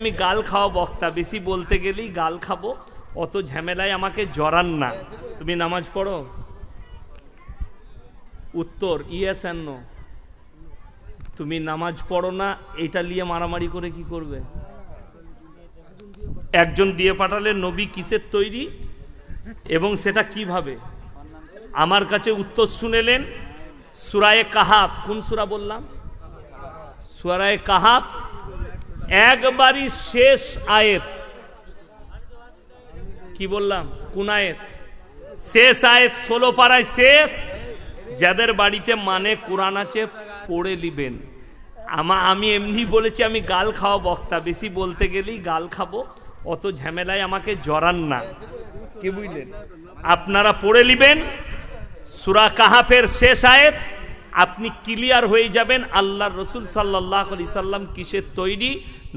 আমি গাল খাওয়া বক্তা, বেশি বলতে গেলেই গাল খাব। অত ঝামেলায় আমাকে জড়ান না। তুমি নামাজ পড়ো? উত্তর, ইয়েস অ্যান্ড তুমি নামাজ পড়ো না এটা নিয়ে মারামারি করে কি করবে? একজন দিয়ে পাঠালে নবী কিসের তৈরি? এবং সেটা কীভাবে? আমার কাছে উত্তর শুনেলেন, সুরায়ে কাহাফ। কোন সুরা বললাম? সুরায়ে কাহাফ। একবারই শেষ আয়েত। কি বললাম? কোন আয়েত? শেষ আয়েত, ষোলো পাড়ায় শেষ। যাদের বাড়িতে মানে কোরআন আছে, পড়ে নিবেন আমা, আমি এমনি বলেছি, আমি গাল খাওয়া বক্তা। বেশি বলতে গেলেই গাল খাব। অত ঝামেলায় আমাকে জড়ান না। কি বুঝলেন? আপনারা পড়ে নিবেন সুরা কাহাফের শেষ আয়েত আপনি ক্লিয়ার হয়ে যাবেন আল্লাহ রসুল সাল্লাহ আলি সাল্লাম কিসের তৈরি?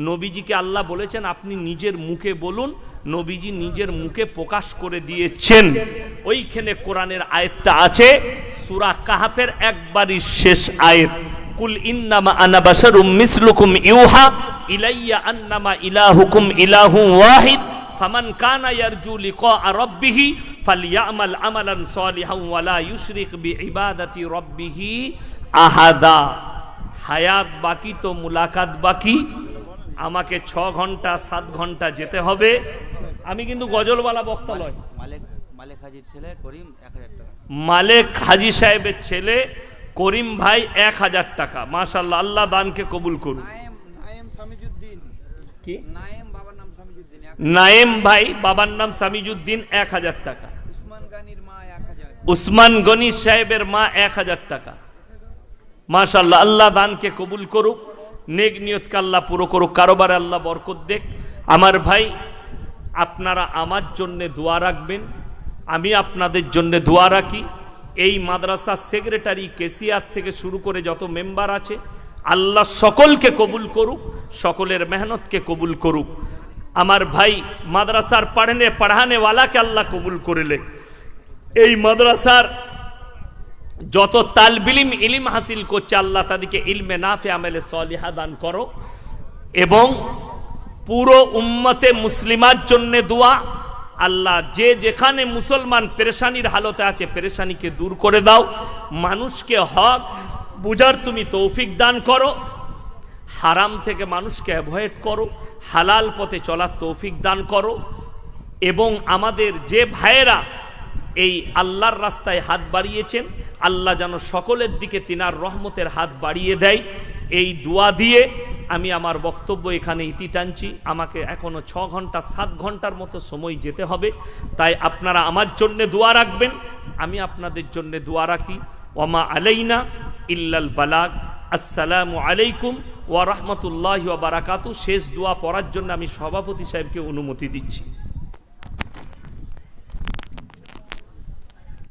নবীজিকে আল্লাহ বলেছেন, আপনি নিজের মুখে বলুন, নবীজি নিজের মুখে প্রকাশ করে দিয়েছেন। ওইখানে কোরআনের আয়াতটা আছে, সুরা কাহাফের একবারই শেষ আয়াত। কুল ইন্নামা আনা মিসলুকুম ইউহা, ইলাইয়া আন্নামা ইলাহুকুম ইলাহু ওয়াহিদ। ফামান কানা ইয়ারজু লিকা রাব্বিহি ফালইয়ামাল আমালান সালিহান ওয়ালা ইউশরিক বিইবাদাতি রাব্বিহি আহাদা। হায়াত বাকি তো মুলাকাত বাকি। আমাকে ছ ঘণ্টা সাত ঘণ্টা যেতে হবে। আমি কিন্তু গজলওয়ালা বক্তা নয়। মালিক মালিক হাজির ছেলে করিম এক হাজার টাকা। মালেক হাজি সাহেবের ছেলে করিম ভাই এক হাজার টাকা। মাশাল্লাহ আল্লাহ দানকে কবুল করুন। কি? নায়েম নায়েম ভাই বাবার নাম সামিজুদ্দিন এক হাজার টাকা। উসমান গনি সাহেবের মা এক হাজার টাকা। মাশাল্লাহ আল্লাহ দানকে কবুল করুক নেক নিয়তকে আল্লাহ পুরো করুক কারোবার আল্লাহ বরকত দেখ আমার ভাই আপনারা আমার জন্যে দোয়া রাখবেন আমি আপনাদের জন্যে দোয়া রাখি। এই মাদ্রাসার সেক্রেটারি কেসিআর থেকে শুরু করে যত মেম্বার আছে আল্লাহ সকলকে কবুল করুক সকলের মেহনতকে কবুল করুক। আমার ভাই মাদ্রাসার পড়ানে পড়ানেওয়ালাকে আল্লাহ কবুল করিলে এই মাদ্রাসার যত তালবিলিম, ইলিম হাসিল করছে, আল্লাহ তাদেরকে ইলমে নাফে আমেলে সলিহা দান করো। এবং পুরো উম্মতে মুসলিমার জন্য দোয়া, আল্লাহ যে যেখানে মুসলমান পেরেশানির হালতে আছে, পেরেশানিকে দূর করে দাও। মানুষকে হক বুঝার তুমি তৌফিক দান করো। হারাম থেকে মানুষকে অ্যাভয়েড করো, হালাল পথে চলার তৌফিক দান করো এবং আমাদের যে ভাইয়েরা এই আল্লাহর রাস্তায় হাত বাড়িয়েছেন, আল্লাহ যেন সকলের দিকে তিনার রহমতের হাত বাড়িয়ে দেয়। এই দোয়া দিয়ে আমি আমার বক্তব্য এখানে ইতি টানছি। আমাকে এখনও ছ ঘণ্টা, সাত ঘণ্টার মতো সময় যেতে হবে। তাই আপনারা আমার জন্যে দোয়া রাখবেন, আমি আপনাদের জন্যে দোয়া রাখি। ওমা আলাইনা ইল্লাল বালাগ। আসসালামু আলাইকুম ওয়া রহমতুল্লাহ বারাকাতু শেষ দোয়া পড়ার জন্য আমি সভাপতি সাহেবকে অনুমতি দিচ্ছি।